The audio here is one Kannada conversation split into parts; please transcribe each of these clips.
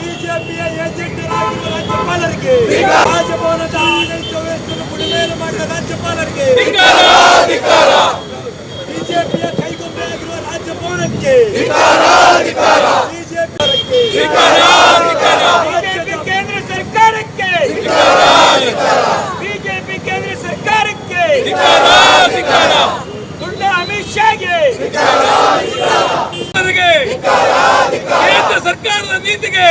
ಬಿಜೆಪಿಯ ಏಜೆಂಟರಾಗಿರುವ ರಾಜ್ಯಪಾಲರಿಗೆ ರಾಜಭವನದ ಆಡಳಿತ ವ್ಯವಸ್ಥೆಯನ್ನು ಬುಡಮೇಲು ಮಾಡಿದ ರಾಜ್ಯಪಾಲರಿಗೆ ಬಿಜೆಪಿಯ ಕೈಗೊಂಬೆಯಾಗಿರುವ ರಾಜ್ಯಭವನಕ್ಕೆ ಬಿಜೆಪಿ ಕೇಂದ್ರ ಸರ್ಕಾರಕ್ಕೆ. ಬಿಜೆಪಿ ಕೇಂದ್ರ ಸರ್ಕಾರಕ್ಕೆ. ಗುಂಡ ಅಮಿತ್ ಶಾಗೆ. ಕೇಂದ್ರ ಸರ್ಕಾರದ ನೀತಿಗೆ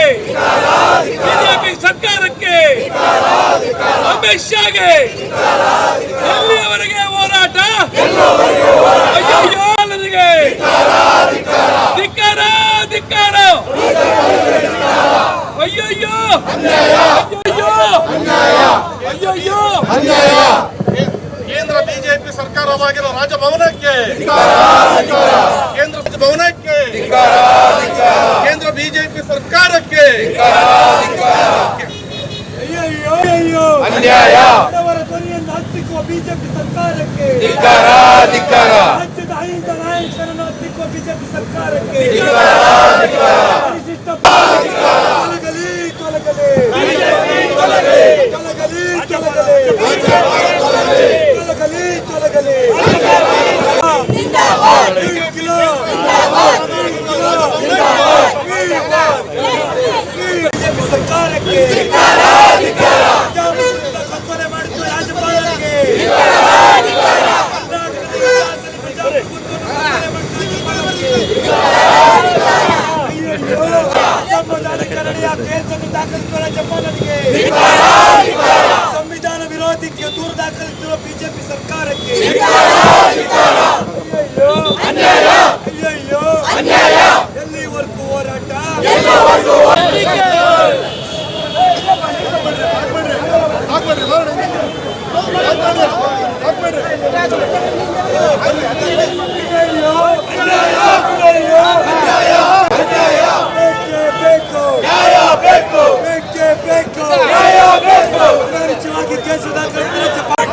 ಬಿಜೆಪಿ ಸರ್ಕಾರಕ್ಕೆ ಅಮಿತ್ ಶಾಗೆ ಎಲ್ಲಿಯವರೆಗೆ ಹೋರಾಟ? ಅಯ್ಯಯ್ಯೋ ನನಗೆ ಧಿಕ್ಕಾರ ಧಿಕ್ಕಾರ ಅಯ್ಯಯ್ಯೋ. ಅಯ್ಯಯ್ಯೋ. ಅಯ್ಯಯ್ಯೋ. ಕೇಂದ್ರ ಬಿಜೆಪಿ ಸರ್ಕಾರವಾಗಿರೋ ರಾಜಭವನಕ್ಕೆ ಕೇಂದ್ರ ಭವನಕ್ಕೆ ಕೇಂದ್ರ ಬಿಜೆಪಿ ಅಯ್ಯಯ್ಯೋ ಅಯ್ಯೋ ಅನ್ಯಾಯ. ಬಿಜೆಪಿ ಸರ್ಕಾರಕ್ಕೆ. ರಾಜ್ಯದ ಅಹಿಂದ ನಾಯಕರನ್ನು ಹತ್ತಿಕ್ಕುವ ಬಿಜೆಪಿ ಸರ್ಕಾರಕ್ಕೆ. ಪರಿಶಿಷ್ಟ ತೊಲಗಲಿ ತೊಲಗಲಿ. ತೊಲಗಲಿ. ತೊಲಗಲಿ ತೊಲಗಲಿ. ತೊಲಗಲಿ ಕಿಲೋ ಬಿಜೆಪಿ ಸರ್ಕಾರಕ್ಕೆ ಪ್ರಜಾಪ್ರಭುತ್ವದ ಕಗ್ಗೊಲೆ ಮಾಡುತ್ತಿರುವ ರಾಜ್ಯಪಾಲರಿಗೆ ಕರ್ನಾಟಕದ ಇತಿಹಾಸದಲ್ಲಿ ಪ್ರಜಾಪ್ರಭುತ್ವವನ್ನು ಕಗ್ಗೊಲೆ ಮಾಡುತ್ತಿರುವ ರಾಜ್ಯಪಾಲರಿಗೆ. ಅಯ್ಯಯ್ಯೋ, ಸಂವಿಧಾನಕ್ಕೆ ನಡೆಯ ಕೇಸನ್ನು ದಾಖಲಿಸುವ ರಾಜ್ಯಪಾಲರಿಗೆ ಸಂವಿಧಾನ ವಿರೋಧಿ ದೂರು ದಾಖಲಿಸಿರುವ ಬಿಜೆಪಿ ಸರ್ಕಾರಕ್ಕೆ ಅಯ್ಯಯ್ಯೋ ಅಯ್ಯಯ್ಯೋ ಎಲ್ಲಿವರೆಗೂ ಹೋರಾಟ ಹಾಕ್ಬೇಡ್ರಿ ಹೊರಡಿ. ಹಾಕ್ಬೇಡ್ರಿ. ಹಾಕ್ಬೇಡ್ರಿ. ಅಯ್ಯಯ್ಯೋ ಅಯ್ಯಯ್ಯೋ ಬೇಕೇ ಬೇಕು ಬೇಕೇ ಬೇಕು ಅನಾವಶ್ಯವಾಗಿ ಕೇಸು ದಾಖಲಿಸಿದ ರಾಜ್ಯಪಾಲ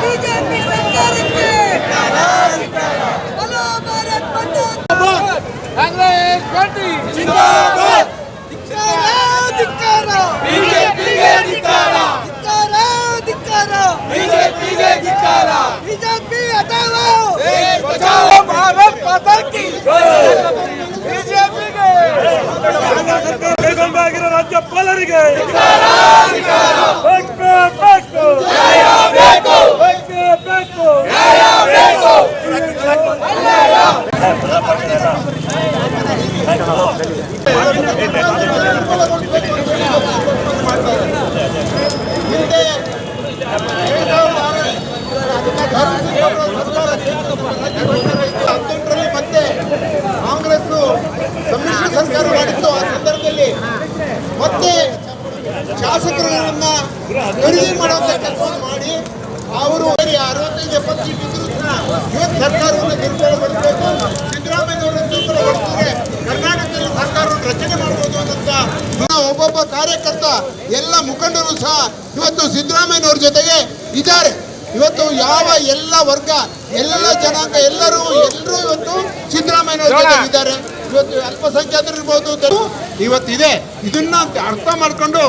ಬಿಜೆಪಿ ಸರ್ಕಾರಕ್ಕೆ ಹಲೋ ಭಾರತ್ ಮಾತಾ ಧಿಕ್ಕಾರ ಧಿಕ್ಕಾರ ಧಿಕ್ಕಾರ ಧಿಕ್ಕಾರ ಬಿಜೆಪಿ ಹಟಾವೋ ಭಾರತ್ ಮಾತಾ ಕಿ ಬಿಜೆಪಿಗೆ ಕೈಗೊಂಬಾಗಿರೋ ರಾಜ್ಯಪಾಲರಿಗೆ ಶಾಸಕರನ್ನ ಖರೀದಿ ಮಾಡುವಂತ ಕೆಲಸ ಮಾಡಿ ಅವರು ಅರವತ್ತೈದು ಎಪ್ಪತ್ತು ಸೀಟ್ ಇದ್ರು ಇವತ್ತು ಸರ್ಕಾರವನ್ನು ದುರ್ಬಲಗೊಳಿಸಬೇಕು ಸಿದ್ದರಾಮಯ್ಯನವರನ್ನು ದುರ್ಬಲಗೊಳಿಸಿದ್ರೆ ಕರ್ನಾಟಕದಲ್ಲಿ ಸರ್ಕಾರವನ್ನು ರಚನೆ ಮಾಡಬಹುದು ಅನ್ನಂತ ಒಬ್ಬೊಬ್ಬ ಕಾರ್ಯಕರ್ತ ಎಲ್ಲ ಮುಖಂಡರು ಸಹ ಇವತ್ತು ಸಿದ್ದರಾಮಯ್ಯನವ್ರ ಜೊತೆಗೆ ಇದ್ದಾರೆ. ಇವತ್ತು ಯಾವ ಎಲ್ಲ ವರ್ಗ ಎಲ್ಲ ಜನಾಂಗ ಎಲ್ಲರೂ ಎಲ್ಲರೂ ಇವತ್ತು ಸಿದ್ದರಾಮಯ್ಯನವ್ರ ಜೊತೆಗೆ ಇದ್ದಾರೆ. ಇವತ್ತು ಅಲ್ಪಸಂಖ್ಯಾತರು ಇರ್ಬೋದು ಇವತ್ತಿದೆ. ಇದನ್ನ ಅರ್ಥ ಮಾಡ್ಕೊಂಡು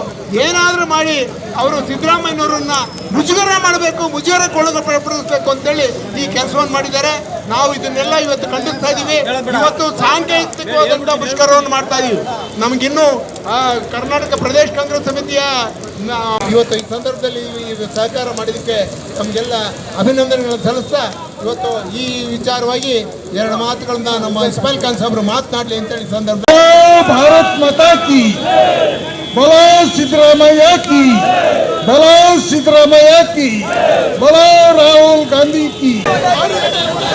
ಏನಾದರೂ ಮಾಡಿ ಅವರು ಸಿದ್ದರಾಮಯ್ಯನವರನ್ನ ಮುಜುಗರ ಮಾಡಬೇಕು ಮುಜುಗರಕ್ಕೊಳಪಡಿಸಬೇಕು ಅಂತೇಳಿ ಈ ಕೆಲಸವನ್ನು ಮಾಡಿದ್ದಾರೆ. ನಾವು ಇದನ್ನೆಲ್ಲ ಇವತ್ತು ಖಂಡಿಸ್ತಾ ಇದ್ದೀವಿ ಇವತ್ತು ಸಾಂಕೇತಿಕವಾದಂಥ ಮುಷ್ಕರವನ್ನು ಮಾಡ್ತಾ ಇದ್ದೀವಿ ನಮಗಿನ್ನು ಕರ್ನಾಟಕ ಪ್ರದೇಶ ಕಾಂಗ್ರೆಸ್ ಸಮಿತಿಯ ಇವತ್ತು ಈ ಸಂದರ್ಭದಲ್ಲಿ ಸಹಕಾರ ಮಾಡಿದಕ್ಕೆ ನಮಗೆಲ್ಲ ಅಭಿನಂದನೆಗಳನ್ನು ಸಲ್ಲಿಸ್ತಾ ಇವತ್ತು ಈ ವಿಚಾರವಾಗಿ ಎರಡು ಮಾತುಗಳನ್ನ ನಮ್ಮ ಇಸ್ಮಾಯಿಲ್ ಖಾನ್ ಸಾಹೇಬರು ಮಾತನಾಡಲಿ ಅಂತೇಳಿ ಸಂದರ್ಭ Bharat Balau Citramayaki, Mayaki, Citramayaki, Citra Raul Kandiki. Balau.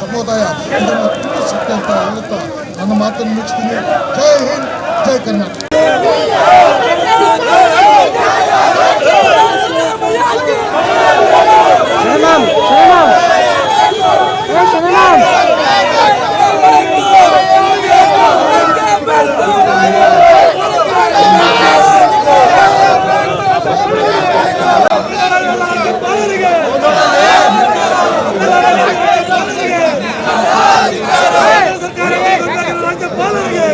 ಸಮುದಾಯ ಇದನ್ನು ಅಂತ ಹೇಳುತ್ತಾ ನನ್ನ ಮಾತನ್ನು ಮುಗಿಸ್ತೀನಿ ಜೈ ಹಿಂದ್ ಜೈ ಕರ್ನಾಟಕ ರಾಜ್ಯಪಾಲರಿಗೆ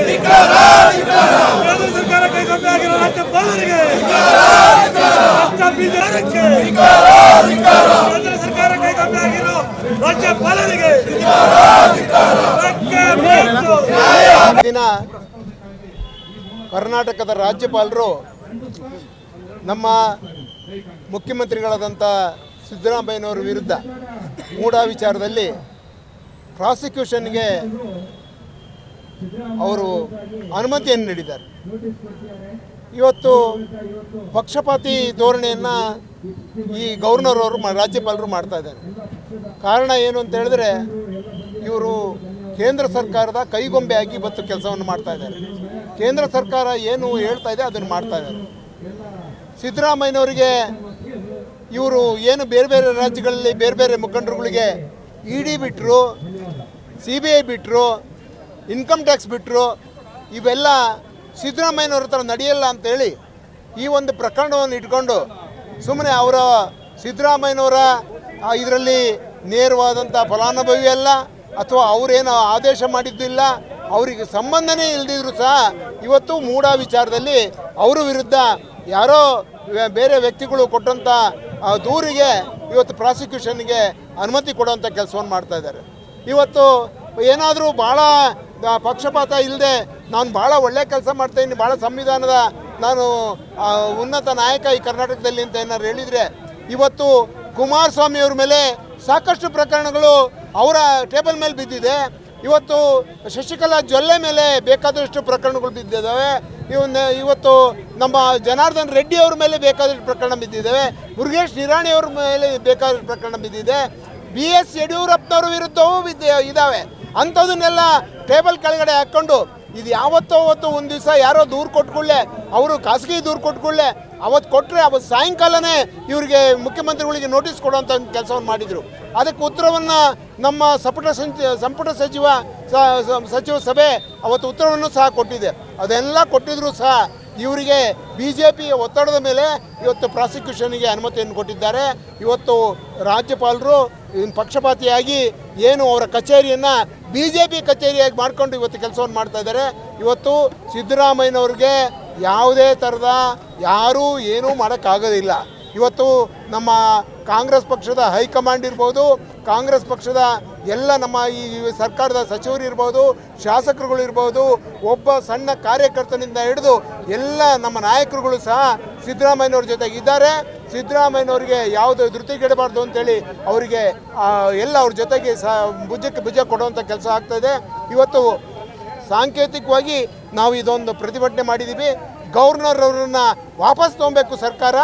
ಕೇಂದ್ರ ಸರ್ಕಾರ ಕೈಗೊಂಡಾಗಿರೋ ರಾಜ್ಯಪಾಲರಿಗೆ ರಾಷ್ಟ್ರ ಬಿಜೆಪಿಗೆ ಕೇಂದ್ರ ಸರ್ಕಾರ ಕೈಗೊಂಡಾಗಿರೋ ರಾಜ್ಯಪಾಲರಿಗೆ ಧಕ್ಕೆ ಬೇಕು. ದಿನ ಕರ್ನಾಟಕದ ರಾಜ್ಯಪಾಲರು ನಮ್ಮ ಮುಖ್ಯಮಂತ್ರಿಗಳಾದಂಥ ಸಿದ್ದರಾಮಯ್ಯನವರ ವಿರುದ್ಧ ಮೂಢ ವಿಚಾರದಲ್ಲಿ ಪ್ರಾಸಿಕ್ಯೂಷನ್ಗೆ ಅವರು ಅನುಮತಿಯನ್ನು ನೀಡಿದ್ದಾರೆ. ಇವತ್ತು ಪಕ್ಷಪಾತಿ ಧೋರಣೆಯನ್ನು ಈ ಗವರ್ನರ್ ಅವರು ರಾಜ್ಯಪಾಲರು ಮಾಡ್ತಾ ಇದ್ದಾರೆ. ಕಾರಣ ಏನು ಅಂತ ಹೇಳಿದ್ರೆ ಇವರು ಕೇಂದ್ರ ಸರ್ಕಾರದ ಕೈಗೊಂಬೆ ಆಗಿ ಇವತ್ತು ಕೆಲಸವನ್ನು ಮಾಡ್ತಾ ಇದ್ದಾರೆ. ಕೇಂದ್ರ ಸರ್ಕಾರ ಏನು ಹೇಳ್ತಾ ಇದೆ ಅದನ್ನು ಮಾಡ್ತಾ ಇದ್ದಾರೆ. ಸಿದ್ದರಾಮಯ್ಯನವರಿಗೆ ಇವರು ಏನು ಬೇರೆ ಬೇರೆ ರಾಜ್ಯಗಳಲ್ಲಿ ಬೇರೆ ಬೇರೆ ಮುಖಂಡರುಗಳಿಗೆ ಇ ಡಿ ಬಿಟ್ಟರು ಸಿ ಬಿ ಐ ಬಿಟ್ಟರು ಇನ್ಕಮ್ ಟ್ಯಾಕ್ಸ್ ಬಿಟ್ಟರು ಇವೆಲ್ಲ ಸಿದ್ದರಾಮಯ್ಯನವ್ರ ಹತ್ರ ನಡೆಯಲ್ಲ ಅಂತೇಳಿ ಈ ಒಂದು ಪ್ರಕರಣವನ್ನು ಇಟ್ಕೊಂಡು ಸುಮ್ಮನೆ ಅವರ ಸಿದ್ದರಾಮಯ್ಯನವರ ಇದರಲ್ಲಿ ನೇರವಾದಂಥ ಫಲಾನುಭವಿ ಅಲ್ಲ ಅಥವಾ ಅವರೇನು ಆದೇಶ ಮಾಡಿದ್ದಿಲ್ಲ ಅವರಿಗೆ ಸಂಬಂಧನೇ ಇಲ್ಲದಿದ್ರು ಸಹ ಇವತ್ತು ಮೂಢ ವಿಚಾರದಲ್ಲಿ ಅವರ ವಿರುದ್ಧ ಯಾರೋ ಬೇರೆ ವ್ಯಕ್ತಿಗಳು ಕೊಟ್ಟಂಥ ದೂರಿಗೆ ಇವತ್ತು ಪ್ರಾಸಿಕ್ಯೂಷನ್ಗೆ ಅನುಮತಿ ಕೊಡುವಂಥ ಕೆಲಸವನ್ನು ಮಾಡ್ತಾ ಇದ್ದಾರೆ. ಇವತ್ತು ಏನಾದರೂ ಭಾಳ ಪಕ್ಷಪಾತ ಇಲ್ಲದೆ ನಾನು ಭಾಳ ಒಳ್ಳೆ ಕೆಲಸ ಮಾಡ್ತಾಯಿದ್ದೀನಿ ಭಾಳ ಸಂವಿಧಾನದ ನಾನು ಉನ್ನತ ನಾಯಕ ಈ ಕರ್ನಾಟಕದಲ್ಲಿ ಅಂತ ಏನಾದ್ರು ಹೇಳಿದರೆ, ಇವತ್ತು ಕುಮಾರಸ್ವಾಮಿಯವ್ರ ಮೇಲೆ ಸಾಕಷ್ಟು ಪ್ರಕರಣಗಳು ಅವರ ಟೇಬಲ್ ಮೇಲೆ ಬಿದ್ದಿದೆ. ಇವತ್ತು ಶಶಿಕಲಾ ಜೊಲ್ಲೆ ಮೇಲೆ ಬೇಕಾದಷ್ಟು ಪ್ರಕರಣಗಳು ಬಿದ್ದಿದ್ದಾವೆ. ಇವನ್ನ ಇವತ್ತು ನಮ್ಮ ಜನಾರ್ದನ್ ರೆಡ್ಡಿ ಅವ್ರ ಮೇಲೆ ಬೇಕಾದಷ್ಟು ಪ್ರಕರಣ ಬಿದ್ದಿದ್ದಾವೆ. ಮುರುಗೇಶ್ ನಿರಾಣಿ ಅವ್ರ ಮೇಲೆ ಬೇಕಾದಷ್ಟು ಪ್ರಕರಣ ಬಿದ್ದಿದೆ. ಬಿ ಎಸ್ ಯಡಿಯೂರಪ್ಪನವ್ರ ವಿರುದ್ಧವೂ ಬಿದ್ದ ಇದ್ದಾವೆ ಅಂಥದನ್ನೆಲ್ಲ ಟೇಬಲ್ ಕೆಳಗಡೆ ಹಾಕ್ಕೊಂಡು ಇದು ಯಾವತ್ತೋ ಅವತ್ತು ಒಂದು ದಿವಸ ಯಾರೋ ದೂರು ಕೊಟ್ಕೊಳ್ಳೆ ಅವರು ಖಾಸಗಿ ದೂರು ಕೊಟ್ಕೊಳ್ಳೆ ಅವತ್ತು ಕೊಟ್ಟರೆ ಅವತ್ತು ಸಾಯಂಕಾಲನೇ ಇವರಿಗೆ ಮುಖ್ಯಮಂತ್ರಿಗಳಿಗೆ ನೋಟಿಸ್ ಕೊಡುವಂಥ ಕೆಲಸವನ್ನು ಮಾಡಿದರು. ಅದಕ್ಕೆ ಉತ್ತರವನ್ನು ನಮ್ಮ ಸಂಪುಟ ಸಂಪುಟ ಸಚಿವ ಸಚಿವ ಸಭೆ ಅವತ್ತು ಉತ್ತರವನ್ನು ಸಹ ಕೊಟ್ಟಿದೆ. ಅದೆಲ್ಲ ಕೊಟ್ಟಿದ್ರು ಸಹ ಇವರಿಗೆ ಬಿ ಜೆ ಪಿ ಒತ್ತಡದ ಮೇಲೆ ಇವತ್ತು ಪ್ರಾಸಿಕ್ಯೂಷನ್ಗೆ ಅನುಮತಿಯನ್ನು ಕೊಟ್ಟಿದ್ದಾರೆ. ಇವತ್ತು ರಾಜ್ಯಪಾಲರು ಪಕ್ಷಪಾತಿಯಾಗಿ ಏನು ಅವರ ಕಚೇರಿಯನ್ನು ಬಿ ಜೆ ಪಿ ಕಚೇರಿಯಾಗಿ ಮಾಡಿಕೊಂಡು ಇವತ್ತು ಕೆಲಸವನ್ನು ಮಾಡ್ತಾ ಇದ್ದಾರೆ. ಇವತ್ತು ಸಿದ್ದರಾಮಯ್ಯನವ್ರಿಗೆ ಯಾವುದೇ ಥರದ ಯಾರೂ ಏನೂ ಮಾಡೋಕ್ಕಾಗೋದಿಲ್ಲ. ಇವತ್ತು ನಮ್ಮ ಕಾಂಗ್ರೆಸ್ ಪಕ್ಷದ ಹೈಕಮಾಂಡ್ ಇರ್ಬೋದು, ಕಾಂಗ್ರೆಸ್ ಪಕ್ಷದ ಎಲ್ಲ ನಮ್ಮ ಈ ಸರ್ಕಾರದ ಸಚಿವರು ಇರ್ಬೋದು, ಶಾಸಕರುಗಳು ಇರ್ಬೋದು, ಒಬ್ಬ ಸಣ್ಣ ಕಾರ್ಯಕರ್ತನಿಂದ ಹಿಡಿದು ಎಲ್ಲ ನಮ್ಮ ನಾಯಕರುಗಳು ಸಹ ಸಿದ್ದರಾಮಯ್ಯನವ್ರ ಜೊತೆಗೆ ಇದ್ದಾರೆ. ಸಿದ್ದರಾಮಯ್ಯನವರಿಗೆ ಯಾವುದು ಧೃತಿಗೆಡಬಾರ್ದು ಅಂತೇಳಿ ಅವರಿಗೆ ಎಲ್ಲ ಅವ್ರ ಜೊತೆಗೆ ಸಹ ಭುಜಕ್ಕೆ ಭುಜ ಕೊಡುವಂಥ ಕೆಲಸ ಆಗ್ತಾಯಿದೆ ಇವತ್ತು ಸಾಂಕೇತಿಕವಾಗಿ ನಾವು ಇದೊಂದು ಪ್ರತಿಭಟನೆ ಮಾಡಿದ್ದೀವಿ. ಗವರ್ನರ್ ಅವರನ್ನ ವಾಪಸ್ ತೊಗೊಬೇಕು ಸರ್ಕಾರ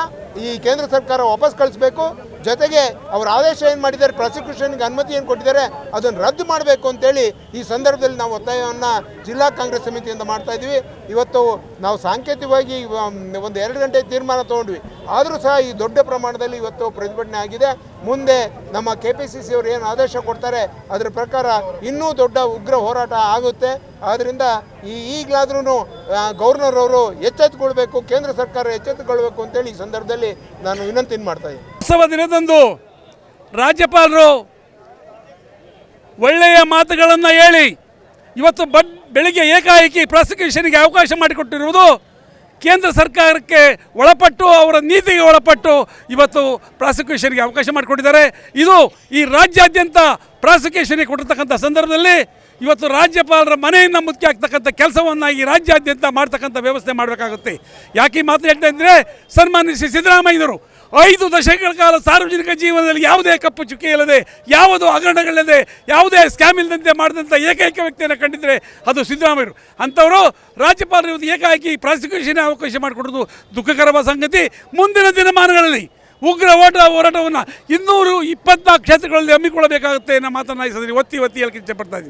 ಈ ಕೇಂದ್ರ ಸರ್ಕಾರ ವಾಪಸ್ ಕಳಿಸ್ಬೇಕು. ಜೊತೆಗೆ ಅವರ ಆದೇಶ ಏನು ಮಾಡಿದ್ದಾರೆ, ಪ್ರಾಸಿಕ್ಯೂಷನ್ಗೆ ಅನುಮತಿ ಏನು ಕೊಟ್ಟಿದ್ದಾರೆ, ಅದನ್ನು ರದ್ದು ಮಾಡಬೇಕು ಅಂತೇಳಿ ಈ ಸಂದರ್ಭದಲ್ಲಿ ನಾವು ಒತ್ತಾಯವನ್ನು ಜಿಲ್ಲಾ ಕಾಂಗ್ರೆಸ್ ಸಮಿತಿಯಿಂದ ಮಾಡ್ತಾ ಇದ್ದೀವಿ. ಇವತ್ತು ನಾವು ಸಾಂಕೇತಿಕವಾಗಿ ಒಂದು ಎರಡು ಗಂಟೆ ತೀರ್ಮಾನ ತೊಗೊಂಡ್ವಿ. ಆದರೂ ಸಹ ಈ ದೊಡ್ಡ ಪ್ರಮಾಣದಲ್ಲಿ ಇವತ್ತು ಪ್ರತಿಭಟನೆ ಆಗಿದೆ. ಮುಂದೆ ನಮ್ಮ ಕೆ ಪಿ ಸಿ ಸಿ ಅವರು ಏನು ಆದೇಶ ಕೊಡ್ತಾರೆ, ಅದರ ಪ್ರಕಾರ ಇನ್ನೂ ದೊಡ್ಡ ಉಗ್ರ ಹೋರಾಟ ಆಗುತ್ತೆ. ಆದ್ದರಿಂದ ಈ ಈಗಲಾದ್ರೂ ಗವರ್ನರ್ ಅವರು ಎಚ್ಚೆತ್ತುಕೊಳ್ಬೇಕು ಕೇಂದ್ರ ಸರ್ಕಾರ ಎಚ್ಚೆತ್ತುಕೊಳ್ಬೇಕು ಅಂತೇಳಿ ಈ ಸಂದರ್ಭದಲ್ಲಿ ನಾನು ವಿನಂತಿ ಮಾಡ್ತಾ ಇದ್ದೀನಿ. ಉತ್ಸವ ದಿನದಂದು ರಾಜ್ಯಪಾಲರು ಒಳ್ಳೆಯ ಮಾತುಗಳನ್ನು ಹೇಳಿ ಇವತ್ತು ಬಡ್, ಬೆಳಿಗ್ಗೆ ಏಕಾಏಕಿ ಪ್ರಾಸಿಕ್ಯೂಷನ್ಗೆ ಅವಕಾಶ ಮಾಡಿಕೊಟ್ಟಿರುವುದು ಕೇಂದ್ರ ಸರ್ಕಾರಕ್ಕೆ ಒಳಪಟ್ಟು, ಅವರ ನೀತಿಗೆ ಒಳಪಟ್ಟು ಇವತ್ತು ಪ್ರಾಸಿಕ್ಯೂಷನ್ಗೆ ಅವಕಾಶ ಮಾಡಿಕೊಟ್ಟಿದ್ದಾರೆ. ಇದು ಈ ರಾಜ್ಯಾದ್ಯಂತ ಪ್ರಾಸಿಕ್ಯೂಷನ್ಗೆ ಕೊಟ್ಟಿರ್ತಕ್ಕಂಥ ಸಂದರ್ಭದಲ್ಲಿ ಇವತ್ತು ರಾಜ್ಯಪಾಲರ ಮನೆಯಿಂದ ಮುಖ್ಯ ಆಗ್ತಕ್ಕಂಥ ಕೆಲಸವನ್ನು ಈ ರಾಜ್ಯಾದ್ಯಂತ ಮಾಡ್ತಕ್ಕಂಥ ವ್ಯವಸ್ಥೆ ಮಾಡಬೇಕಾಗುತ್ತೆ. ಯಾಕೆ ಮಾತು ಹೇಳ್ತಾ ಇದ್ದರೆ ಸನ್ಮಾನ್ಯ ಸಿದ್ದರಾಮಯ್ಯನವರು ಐದು ದಶಕಗಳ ಕಾಲ ಸಾರ್ವಜನಿಕ ಜೀವನದಲ್ಲಿ ಯಾವುದೇ ಕಪ್ಪು ಚುಕ್ಕೆ ಇಲ್ಲದೆ, ಯಾವುದು ಹಗರಣಗಳಿಲ್ಲದೆ, ಯಾವುದೇ ಸ್ಕ್ಯಾಮ್ ಇಲ್ಲದಂತೆ ಮಾಡಿದಂಥ ಏಕೈಕ ವ್ಯಕ್ತಿಯನ್ನು ಕಂಡಿದ್ದರೆ ಅದು ಸಿದ್ದರಾಮಯ್ಯರು. ಅಂಥವರು ರಾಜ್ಯಪಾಲರು ಇವತ್ತು ಏಕಾಏಕಿ ಪ್ರಾಸಿಕ್ಯೂಷನ್ ಅವಕಾಶ ಮಾಡಿಕೊಡೋದು ದುಃಖಕರವಾದ ಸಂಗತಿ. ಮುಂದಿನ ದಿನಮಾನಗಳಲ್ಲಿ ಉಗ್ರ ಓಟ ಹೋರಾಟವನ್ನು ಇನ್ನೂರು ಇಪ್ಪತ್ನಾಲ್ಕು ಕ್ಷೇತ್ರಗಳಲ್ಲಿ ಹಮ್ಮಿಕೊಳ್ಳಬೇಕಾಗುತ್ತೆ ಅನ್ನೋ ಮಾತನ್ನು ಈ ಒತ್ತಿ ಒತ್ತಿ ಹೇಳಕ್ಕೆ ಇಚ್ಛೆಪಡ್ತಾ ಇದ್ದೀನಿ.